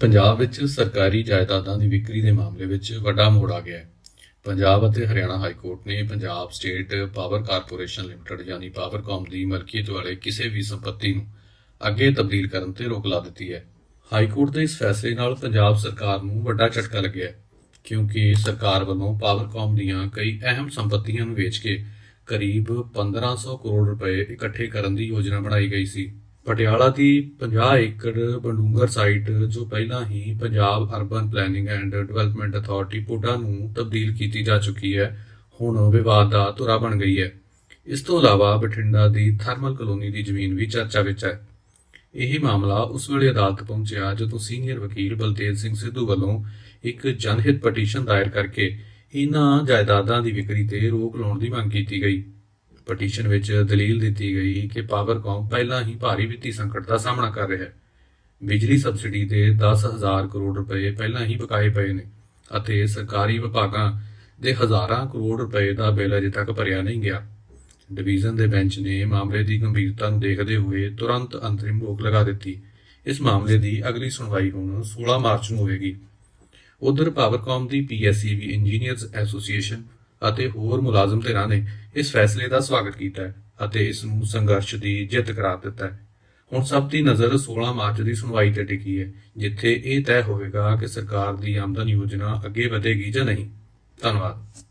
ਪੰਜਾਬ ਵਿੱਚ ਸਰਕਾਰੀ ਜਾਇਦਾਦਾਂ ਦੀ ਵਿਕਰੀ ਦੇ ਮਾਮਲੇ ਵਿੱਚ ਵੱਡਾ ਮੋੜ ਆ ਗਿਆ ਹੈ। ਪੰਜਾਬ ਅਤੇ ਹਰਿਆਣਾ ਹਾਈ ਕੋਰਟ ਨੇ Punjab state power corporation limited ਯਾਨੀ ਪਾਵਰਕਾਮ ਦੀ ਮਲਕੀਅਤ ਵਾਲੇ ਕਿਸੇ ਵੀ ਸੰਪਤੀ ਨੂੰ ਅੱਗੇ ਤਬਦੀਲ ਕਰਨ ਤੇ ਰੋਕ ਲਾ ਦਿੱਤੀ ਹੈ। ਹਾਈ ਕੋਰਟ ਦੇ ਇਸ ਫੈਸਲੇ ਨਾਲ ਪੰਜਾਬ ਸਰਕਾਰ ਨੂੰ ਵੱਡਾ ਝਟਕਾ ਲੱਗਿਆ ਕਿਉਂਕਿ ਸਰਕਾਰ ਵੱਲੋਂ ਪਾਵਰਕਾਮ ਦੀਆਂ ਕਈ ਅਹਿਮ ਸੰਪਤੀਆਂ ਨੂੰ ਵੇਚ ਕੇ ਕਰੀਬ 1500 ਕਰੋੜ ਰੁਪਏ ਇਕੱਠੇ ਕਰਨ ਦੀ ਯੋਜਨਾ ਬਣਾਈ ਗਈ ਸੀ। ਪਟਿਆਲਾ ਦੀ 50 ਏਕੜ ਬੰਡੂੰਗਰ ਸਾਈਟ ਜੋ ਪਹਿਲਾਂ ਹੀ Punjab urban planning and development authority ਪੋਟਾ ਨੂੰ ਤਬਦੀਲ ਕੀਤੀ ਜਾ ਚੁੱਕੀ ਹੈ, ਹੁਣ ਵਿਵਾਦ ਦਾ ਧੁਰਾ ਬਣ ਗਈ ਹੈ। ਇਸ ਤੋਂ ਇਲਾਵਾ ਬਠਿੰਡਾ ਦੀ ਥਰਮਲ ਕਲੋਨੀ ਦੀ ਜ਼ਮੀਨ ਵੀ ਚਰਚਾ ਵਿੱਚ ਹੈ। ਇਹ ਮਾਮਲਾ ਉਸ ਵੇਲੇ ਅਦਾਲਤ ਪਹੁੰਚਿਆ ਜਦੋਂ ਸੀਨੀਅਰ ਵਕੀਲ ਬਲਤੇਜ ਸਿੰਘ ਸਿੱਧੂ ਵੱਲੋਂ ਇੱਕ ਜਨਹਿਤ ਪਟੀਸ਼ਨ ਦਾਇਰ ਕਰਕੇ ਇਹਨਾਂ ਜਾਇਦਾਦਾਂ ਦੀ ਵਿਕਰੀ ਤੇ ਰੋਕ ਲਾਉਣ ਦੀ ਮੰਗ ਕੀਤੀ ਗਈ। ਪਟੀਸ਼ਨ ਵਿੱਚ ਦਲੀਲ ਦਿੱਤੀ ਗਈ ਕਿ ਪਾਵਰਕਾਮ ਪਹਿਲਾਂ ਹੀ ਭਾਰੀ ਵਿੱਤੀ ਸੰਕਟ ਦਾ ਸਾਹਮਣਾ ਕਰ ਰਿਹਾ ਹੈ। ਬਿਜਲੀ ਸਬਸਿਡੀ ਦੇ 10000 ਕਰੋੜ ਰੁਪਏ ਪਹਿਲਾਂ ਹੀ ਬਕਾਏ ਪਏ ਨੇ ਅਤੇ ਸਰਕਾਰੀ ਵਿਭਾਗਾਂ ਦੇ ਹਜ਼ਾਰਾਂ ਕਰੋੜ ਰੁਪਏ ਦਾ ਬਿੱਲ ਅਜੇ ਤੱਕ ਭਰਿਆ ਨਹੀਂ ਗਿਆ। ਡਿਵੀਜ਼ਨ ਦੇ ਬੈਂਚ ਨੇ ਮਾਮਲੇ ਦੀ ਗੰਭੀਰਤਾ ਨੂੰ ਦੇਖਦੇ ਹੋਏ ਤੁਰੰਤ ਅੰਤਰਿਮ ਰੋਕ ਲਗਾ ਦਿੱਤੀ। ਇਸ ਮਾਮਲੇ ਦੀ ਅਗਲੀ ਸੁਣਵਾਈ ਹੁਣ 16 ਮਾਰਚ ਨੂੰ ਹੋਵੇਗੀ। ਉਧਰ ਪਾਵਰਕਾਮ ਦੀ ਪੀਐਸਸੀਬੀ ਇੰਜੀਨੀਅਰਸ ਐਸੋਸੀਏਸ਼ਨ ਅਤੇ ਹੋਰ ਮੁਲਾਜ਼ਮ ਧਿਰਾਂ ਨੇ ਇਸ ਫੈਸਲੇ ਦਾ ਸਵਾਗਤ ਕੀਤਾ ਹੈ ਅਤੇ ਇਸ ਨੂੰ ਸੰਘਰਸ਼ ਦੀ ਜਿੱਤ ਕਰਾਰ ਦਿੱਤਾ ਹੈ। ਹੁਣ ਸਭ ਦੀ ਨਜ਼ਰ 16 ਮਾਰਚ ਦੀ ਸੁਣਵਾਈ ਤੇ ਟਿਕੀ ਹੈ, ਜਿੱਥੇ ਇਹ ਤੈਅ ਹੋਵੇਗਾ ਕਿ ਸਰਕਾਰ ਦੀ ਆਮਦਨ ਯੋਜਨਾ ਅੱਗੇ ਵਧੇਗੀ ਜਾਂ ਨਹੀਂ। ਧੰਨਵਾਦ।